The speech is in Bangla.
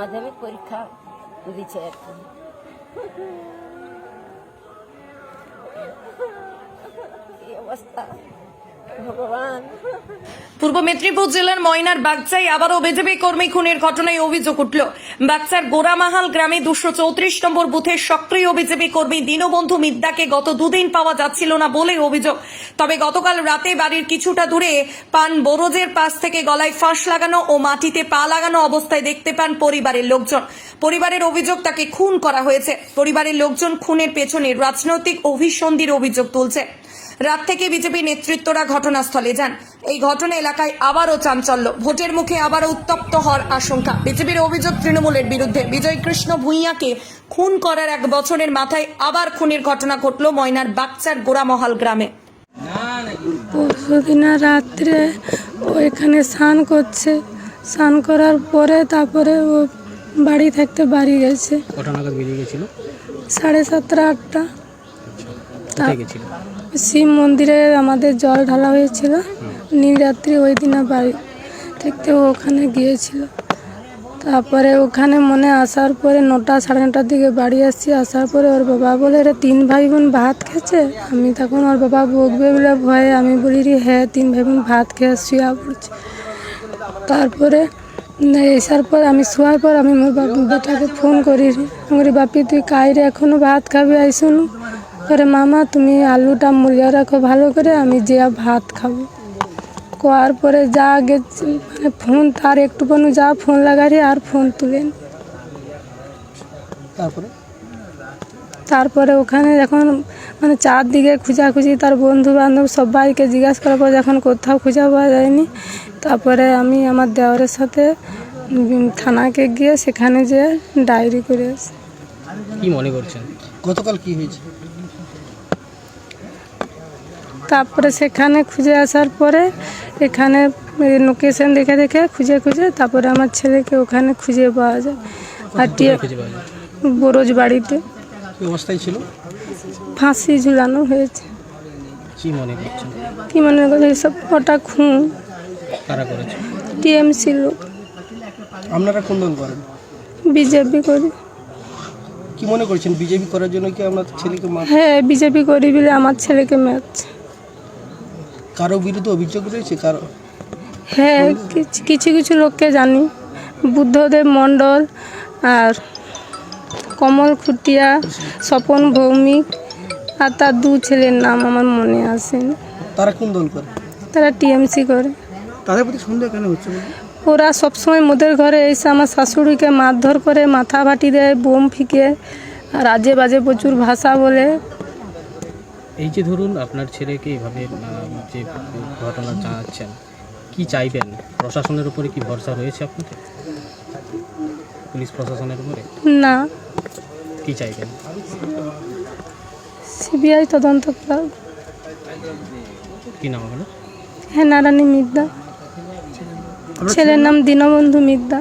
মাধ্যমিক পরীক্ষা দিচ্ছে আর কি। অবস্থা পূর্ব মেদিনীপুর জেলার ময়নার বাগচাই আবারও বিজেপি কর্মী খুনের ঘটনায় অভিযোগ উঠল। বাগচার গোরামাহাল গ্রামে দুশো চৌত্রিশ নম্বর বুথের সক্রিয় বিজেপি কর্মী দীনবন্ধু মিদ্দাকে গত দুদিন পাওয়া যাচ্ছিল না বলে অভিযোগ। তবে গতকাল রাতে বাড়ির কিছুটা দূরে পান বরজের পাশ থেকে গলায় ফাঁস লাগানো ও মাটিতে পা লাগানো অবস্থায় দেখতে পান পরিবারের লোকজন। পরিবারের অভিযোগ তাকে খুন করা হয়েছে। পরিবারের লোকজন খুনের পেছনে রাজনৈতিক অভিসন্ধির অভিযোগ তুলছে। রাত থেকে বিজেপি নেতৃত্বরা ঘটনাস্থলে যান। এই ঘটনা এলাকায় আবারও চাঞ্চল্য। ভোটের মুখে আবারও উত্তপ্ত হওয়ার আশঙ্কা। বিজেপির অভিযোগ তৃণমূলের বিরুদ্ধে। বিজয় কৃষ্ণ ভূঁইয়াকে খুন করার এক বছরের মাথায় আবার খুনের ঘটনা ঘটল ময়নার বাগচার গোড়ামহাল গ্রামে। পরশুদিন রাত্রে ও এখানে স্নান করছে। স্নান করার পরে তারপরে ও বাড়ি থাকতে বাড়ি গেছে। সাড়ে সাতটা আটটা। কোথায় গেছিল? শিব মন্দিরে আমাদের জল ঢালা হয়েছিল। নীলরাত্রি ওই দিন বাড়ি থাকতে ও ওখানে গিয়েছিল। তারপরে ওখানে মনে আসার পরে নটা সাড়ে নটার দিকে বাড়ি আসছি। আসার পরে ওর বাবা বলে রে তিন ভাই বোন ভাত খেয়েছে? আমি তখন ওর বাবা বকবে বলে ভয়ে আমি বলি রে হ্যাঁ তিন ভাই বোন ভাত খেয়ে শুয়া পড়ছে। তারপরে না, এসার পর আমি শোয়ার পর আমি মোর বাপ বেটাকে ফোন করি। রে। আমি বাপি তুই কাইরে এখনও ভাত খাবি? আইসুন করে মামা তুমি আলুটা মুলিয়া রাখো ভালো করে আমি যে ভাত খাব। কোয়ার পরে যা গেছি মানে ফোন তার একটু পনু যা ফোন লাগারি আর ফোন তুলেন তারপরে? তারপরে ওখানে যখন মানে চারদিকে খোঁজাখুঁজি তার বন্ধু বান্ধব সবাইকে জিজ্ঞাসা করার পর যখন কোথাও খুঁজা পাওয়া যায়নি তারপরে আমি আমার দেওয়ারের সাথে থানাকে গিয়ে সেখানে যেয়ে ডায়েরি করে আসি। কি মনে করছেন? গতকাল কি হয়েছে? তারপরে সেখানে খুঁজে আসার পরে এখানে লোকেশন দেখে দেখে খুঁজে খুঁজে তারপরে আমার ছেলেকে ওখানে খুঁজে পাওয়া যায়। আর বরোজ বাড়িতে। অবস্থায় ছিল? ফাঁসি ঝুলানো হয়েছে। কি মনে করছেন? কি মনে করছে সব ওটা খুন। কারা করেছে? টিএমসি লোক। আপনারা কোন দল করেন? বিজেপি করি। কি মনে করছেন? বিজেপি করার জন্য কি আপনার ছেলেকে মার হ্যাঁ বিজেপি করি বলে আমার ছেলেকে মারছে। কারও বিরুদ্ধে অভিযোগ রয়েছে? কারও হ্যাঁ কিছু কিছু কিছু লোককে জানি। বুদ্ধদেব মণ্ডল আর কমল খুটিয়া স্বপন ভৌমিক আর তার দু ছেলের নাম আমার মনে আসেনি তারা কোন দল করে? তারা টিএমসি করে। তাদের প্রতি সন্দেহ কেন হচ্ছে ওরা সবসময় মোদের ঘরে এসে আমার শাশুড়িকে মারধর করে মাথা ভাটি দেয় বোম ফিকে আর আজে বাজে প্রচুর ভাষা বলে। এই যে ধরুন আপনার ছেলেকে আহ, যে ঘটনা জানাচ্ছেন কি চাইবেন? প্রশাসনের উপরে কি ভরসা রয়েছে আপনাদের? পুলিশ প্রশাসনের উপরে? না। কি চাইবেন? সিবিআই তদন্ত করা কি নাম হলো হ্যাঁ নারায়ণী মিদ্যা ছেলের নাম দীনবন্ধু মিদ্যা